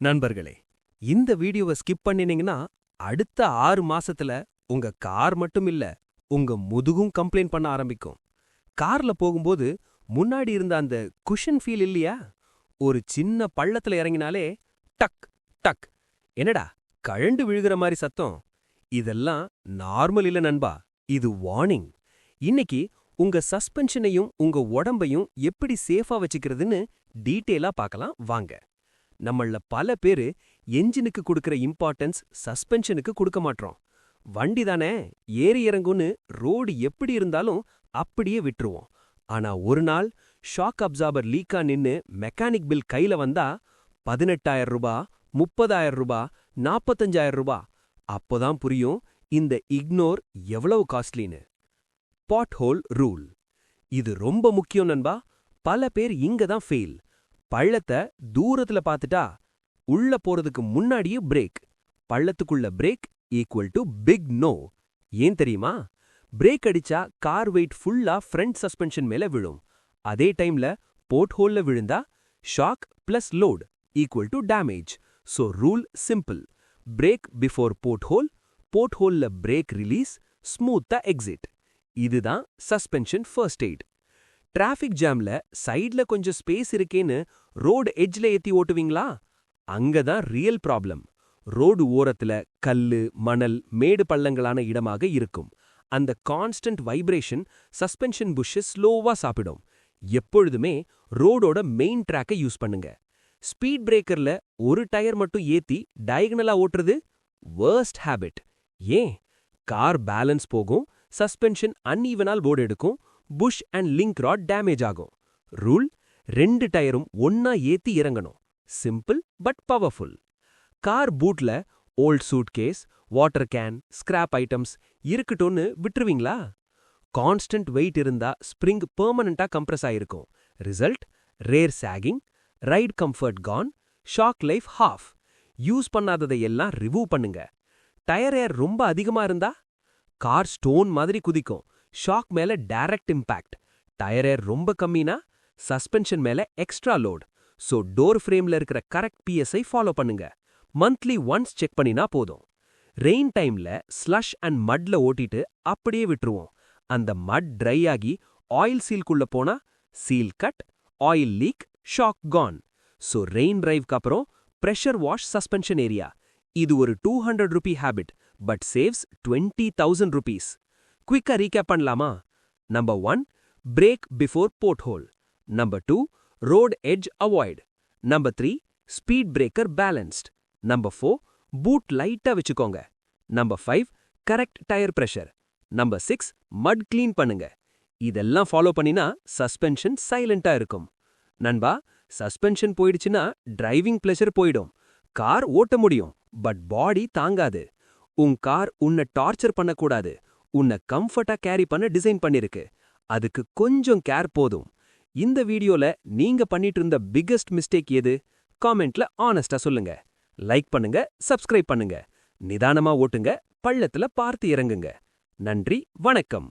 நண்பர்களே இந்த வீடியோவை ஸ்கிப் பண்ணினீங்கன்னா அடுத்த ஆறு மாசத்துல உங்க கார் மட்டும் இல்ல உங்க முதுகும் கம்ப்ளைண்ட் பண்ண ஆரம்பிக்கும். கார்ல போகும்போது முன்னாடி இருந்த அந்த குஷன் ஃபீல் இல்லையா? ஒரு சின்ன பள்ளத்துல இறங்கினாலே டக் டக். என்னடா கழண்டு விழுகிற மாதிரி சத்தம். இதெல்லாம் நார்மல் இல்ல நண்பா இது வார்னிங். இன்னைக்கு உங்க சஸ்பென்ஷனையும் உங்க உடம்பையும் எப்படி சேஃபா வச்சுக்கிறதுன்னு டீட்டெயிலா பார்க்கலாம் வாங்க. நம்மள பல பேரு என்ஜினுக்கு கொடுக்கற இம்பார்ட்டன்ஸ் சஸ்பென்ஷனுக்கு கொடுக்க மாட்றோம். வண்டி தானே ஏறி இறங்குன்னு ரோடு எப்படி இருந்தாலும் அப்படியே விட்டுருவோம். ஆனா ஒரு நாள் ஷாக் அப்சார்பர் லீக்கா நின்னு மெக்கானிக் பில் கையில வந்தா பதினெட்டாயிரம் ரூபா முப்பதாயிரம் ரூபா நாப்பத்தஞ்சாயிரம் ரூபா. அப்போதான் புரியும் இந்த இக்னோர் எவ்வளவு காஸ்ட்லின்னு பாட் ஹோல் ரூல் இது ரொம்ப முக்கியம் நண்பா. பல பேர் இங்க தான் ஃபெயில் பள்ளத்தை தூரத்துல பார்த்துட்டா உள்ள போறதுக்கு முன்னாடியே brake பள்ளத்துக்குள்ள brake equal to big no ஏன் தெரியுமா? பிரேக் அடிச்சா கார் வெயிட் ஃபுல்லா ஃப்ரண்ட் சஸ்பென்ஷன் மேல விழும். அதே டைம்ல போர்ட் ஹோல்ல விழுந்தா shock plus load equal to damage so rule simple brake before pothole board ஹோல்ல பிரேக் ரிலீஸ் ஸ்மூத்தா எக்ஸிட் இதுதான் சஸ்பென்ஷன் ஃபர்ஸ்ட் எய்ட் டிராஃபிக் ஜாம்ல சைட்ல கொஞ்சம் ஸ்பேஸ் இருக்கேன்னு ரோடு எட்ஜ்ல ஏத்தி ஓட்டுவீங்களா? அங்கதான் ரியல் ப்ராப்ளம். ரோடு ஓரத்துல கல்லு மணல் மேடு பள்ளங்களான இடமாக இருக்கும். அந்த கான்ஸ்டன்ட் வைப்ரேஷன் சஸ்பென்ஷன் புஷ்ஷு ஸ்லோவா சாப்பிடும். எப்பொழுதுமே ரோடோட மெயின் ட்ராக்கை யூஸ் பண்ணுங்க. ஸ்பீட் பிரேக்கர்ல ஒரு டயர் மட்டும் ஏத்தி டயகனலா ஓட்டுறது வேர்ஸ்ட் ஹேபிட் ஏன்? கார் பேலன்ஸ் போகும் சஸ்பென்ஷன் அன்ஈவனால் போர்டு எடுக்கும் bush and link rod damage ஆகும். ரூல் ரெண்டு டயரும் ஒன்னா ஏத்தி இறங்கணும். Simple but powerful. Car பூட்ல old suitcase water can scrap items இருக்கட்டும்னு விட்டுருவீங்களா? கான்ஸ்டன்ட் வெயிட் இருந்தா ஸ்ப்ரிங் பெர்மனண்டா கம்ப்ரஸ் ஆயிருக்கும். Result rear sagging ride comfort gone shock life half. Use பண்ணாததை எல்லாம் ரிமூவ் பண்ணுங்க. டயர் ஏர் ரொம்ப அதிகமா இருந்தா கார் ஸ்டோன் மாதிரி குதிக்கும். ஷாக் மேல டைரக்ட் இம்பாக்ட் டயர் ஏர் ரொம்ப கம்மினா சஸ்பென்ஷன் மேல எக்ஸ்ட்ரா லோட் சோ டோர் ஃப்ரேம்ல இருக்கிற கரெக்ட் பிஎஸ்ஐ ஃபாலோ பண்ணுங்க. மந்த்லி ஒன்ஸ் செக் பண்ணினா போதும். ரெயின் டைம்ல ஸ்லஷ் அண்ட் மட்ல ஓட்டிட்டு அப்படியே விட்டுருவோம். அந்த மட் ட்ரை ஆகி ஆயில் சீல்குள்ள போனா seal cut oil leak shock gone so rain டிரைவ்க்கு அப்புறம் பிரஷர் வாஷ் சஸ்பென்ஷன் ஏரியா இது ஒரு two hundred rupee habit but saves twenty thousand rupees குவிக்கா recap பண்ணலாமா? Number one brake before pothole number two road edge avoid number three speed breaker balanced number four boot லைட்டா வச்சுக்கோங்க. Number five correct tyre pressure number six mud clean பண்ணுங்க. இதெல்லாம் follow பண்ணினா suspension சைலண்டா இருக்கும். நண்பா suspension போயிடுச்சுன்னா டிரைவிங் பிளஷர் போயிடும். கார் ஓட்ட முடியும் பட் பாடி தாங்காது. உன் கார் உன்னை டார்ச்சர் பண்ணக்கூடாது. உன்னை கம்ஃபர்ட்டா கேரி பண்ண டிசைன் பண்ணிருக்கு. அதுக்கு கொஞ்சம் கேர் போதும். இந்த வீடியோல நீங்க பண்ணிட்டு இருந்த பிக்கஸ்ட் மிஸ்டேக் எது? காமெண்ட்ல ஆனஸ்டா சொல்லுங்க. லைக் பண்ணுங்க சப்ஸ்கிரைப் பண்ணுங்க. நிதானமா ஓட்டுங்க பள்ளத்துல பார்த்து இறங்குங்க. நன்றி வணக்கம்.